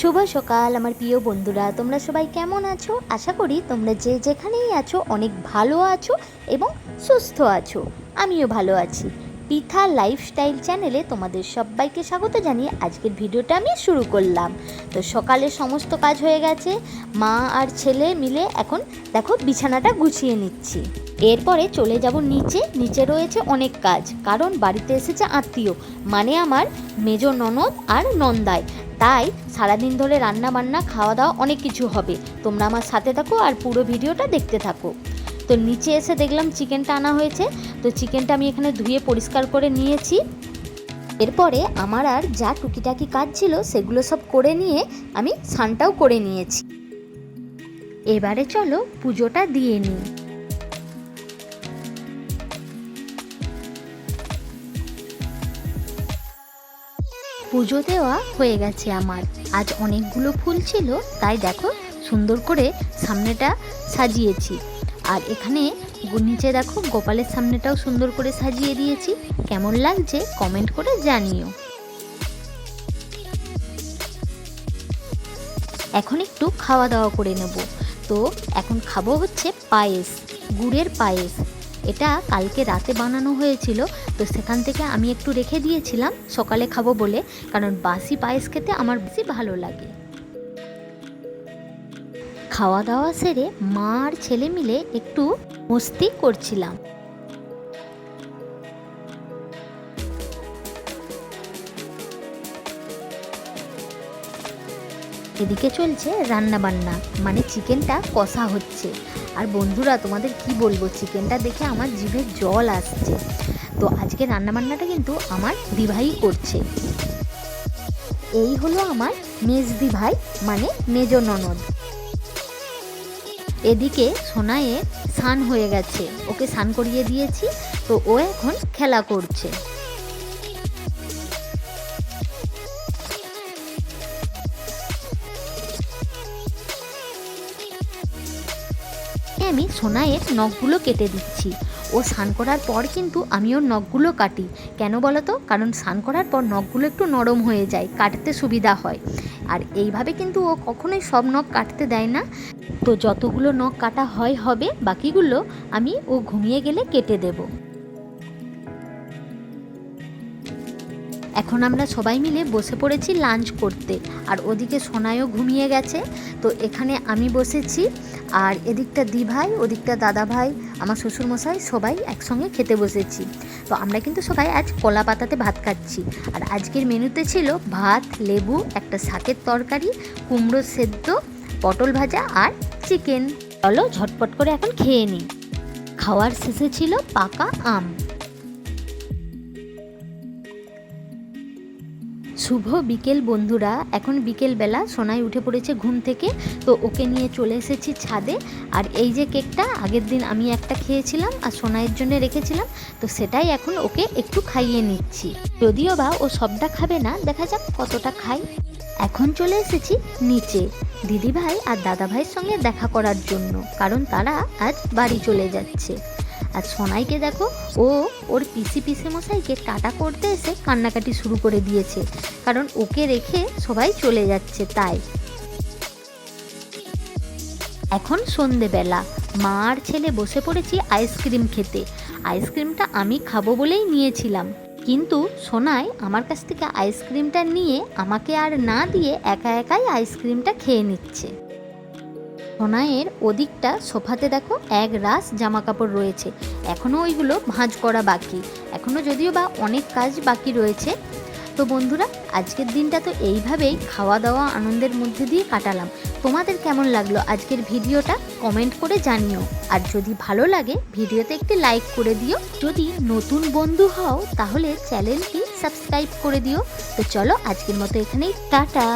শুভ সকাল, আমার প্রিয় বন্ধুরা। তোমরা সবাই কেমন আছো? আশা করি তোমরা যে যেখানেই আছো, অনেক ভালো আছো এবং সুস্থ আছো। আমিও ভালো আছি। পিথা লাইফস্টাইল চ্যানেলে তোমাদের সবাইকে স্বাগত জানিয়ে আজকের ভিডিওটা আমি শুরু করলাম। তো সকালে সমস্ত কাজ হয়ে গেছে, মা আর ছেলে মিলে এখন দেখো বিছানাটা গুছিয়ে নিচ্ছি। এরপরে চলে যাব নিচে নিচে রয়েছে অনেক কাজ, কারণ বাড়িতে এসেছে আত্মীয় মানে আমার মেজ ননদ আর নন্দায় তাই সারাদিন ধরে রান্না বান্না খাওয়া দাওয়া অনেক কিছু হবে। তোমরা আমার সাথে থাকো আর পুরো ভিডিওটা দেখতে থাকো। তো নিচে এসে দেখলাম চিকেনটা আনা হয়েছে। তো চিকেনটা আমি এখানে ধুয়ে পরিষ্কার করে নিয়েছি। এরপরে আমার আর যা টুকিটাকি কাজ ছিল সেগুলো সব করে নিয়ে আমি স্নানটাও করে নিয়েছি। এবারে চলো পুজোটা দিয়ে নিই। পুজো দেওয়া হয়ে গেছে আমার। আজ অনেকগুলো ফুল ছিল, তাই দেখো সুন্দর করে সামনেটা সাজিয়েছি। আর এখানে নিচে দেখো গোপালের সামনেটাও সুন্দর করে সাজিয়ে দিয়েছি। কেমন লাগছে কমেন্ট করে জানিও। এখন একটু খাওয়া দাওয়া করে নেব। তো এখন খাব হচ্ছে পায়েস, গুড়ের পায়েস। এটা কালকে রাতে বানানো হয়েছিল, তো সেখান থেকে আমি একটু রেখে দিয়েছিলাম, সকালে খাব বলে। কারণ বাসি পায়েস খেতে আমার বেশি ভালো লাগে। খাওয়া দাওয়া সেরে মা আর ছেলে মিলে একটু মস্তি করছিলাম। এদিকে চলছে রান্না বান্না মানে চিকেনটা কষা হচ্ছে। আর বন্ধুরা, তোমাদের কি বলব, চিকেনটা দেখে আমার জিভে জল আসছে। তো আজকে রান্নাবান্নাটা কিন্তু আমার দিভাই করছে। এই হলো আমার মেজদি ভাই মানে মেজ ননদ। এদিকে সোনায়ের স্নান হয়ে গেছে। ওকে স্নান করিয়ে দিয়েছি, তো ও এখন খেলা করছে। আমি সোনায়ের নখগুলো কেটে দিচ্ছি। ও স্নান করার পর কিন্তু আমি ওর নখগুলো কাটি। কেন বলো তো কারণ স্নান করার পর নখগুলো একটু নরম হয়ে যায়, কাটতে সুবিধা হয়। আর এইভাবে কিন্তু ও কখনোই সব নখ কাটতে দেয় না। তো যতগুলো নখ কাটা হয়, হবে বাকিগুলো আমি ও ঘুমিয়ে গেলে কেটে দেবো। এখন আমরা সবাই মিলে বসে পড়েছি লাঞ্চ করতে। আর ওদিকে সোনায়ও ঘুমিয়ে গেছে। তো এখানে আমি বসেছি। আর এদিকটা দি ভাই ওদিকটা দাদা ভাই আমার শ্বশুরমশাই সবাই একসঙ্গে খেতে বসেছি। তো আমরা কিন্তু সবাই আজ কলা পাতাতে ভাত খাচ্ছি। আর আজকের মেনুতে ছিল ভাত, লেবু, একটা শাকের তরকারি, কুমড়ো সেদ্ধ পটল ভাজা আর চিকেন। চলো ঝটপট করে এখন খেয়ে নিই। খাওয়ার শেষে ছিল পাকা আম। শুভ বিকেল বন্ধুরা, এখন বিকেলবেলা সোনাই উঠে পড়েছে ঘুম থেকে, তো ওকে নিয়ে চলে এসেছি ছাদে। আর এই যে কেকটা, আগের দিন আমি একটা খেয়েছিলাম আর সোনাইয়ের জন্য রেখেছিলাম, তো সেটাই এখন ওকে একটু খাইয়ে নিচ্ছি। যদিও বা ও সবটা খাবে না, দেখা যাক কতটা খাই এখন চলে এসেছি নিচে। দিদি ভাই আর দাদা ভাইয়ের সঙ্গে দেখা করার জন্য, কারণ তারা আজ বাড়ি চলে যাচ্ছে। আর সোনাইকে দেখো, ও ওর পিসি পিসে মশাইকে টাটা করতে এসে কান্নাকাটি শুরু করে দিয়েছে, কারণ ওকে রেখে সবাই চলে যাচ্ছে তাই। এখন সন্ধেবেলা, মা আর ছেলে বসে পড়েছি আইসক্রিম খেতে। আইসক্রিমটা আমি খাব বলেই নিয়েছিলাম। কিন্তু সোনাই আমার কাছ থেকে আইসক্রিমটা নিয়ে আমাকে আর না দিয়ে একা একাই আইসক্রিমটা খেয়ে নিচ্ছে। সোনাইয়ের ওদিকটা সোফাতে দেখো এক রাস জামা কাপড় রয়েছে। এখনও ওইগুলো ভাঁজ করা বাকি। এখনও যদিও বা অনেক কাজ বাকি রয়েছে তো বন্ধুরা, আজকের দিনটা তো এইভাবেই খাওয়া দাওয়া আনন্দের মধ্যে দিয়ে কাটালাম। তোমাদের কেমন লাগল আজকের ভিডিওটা কমেন্ট করে জানিও। আর যদি ভালো লাগে, ভিডিওতে একটি লাইক করে দিও। যদি নতুন বন্ধু হও, তাহলে চ্যানেলটি সাবস্ক্রাইব করে দিও। তো চলো, আজকের মতো এখানেই, টাটা!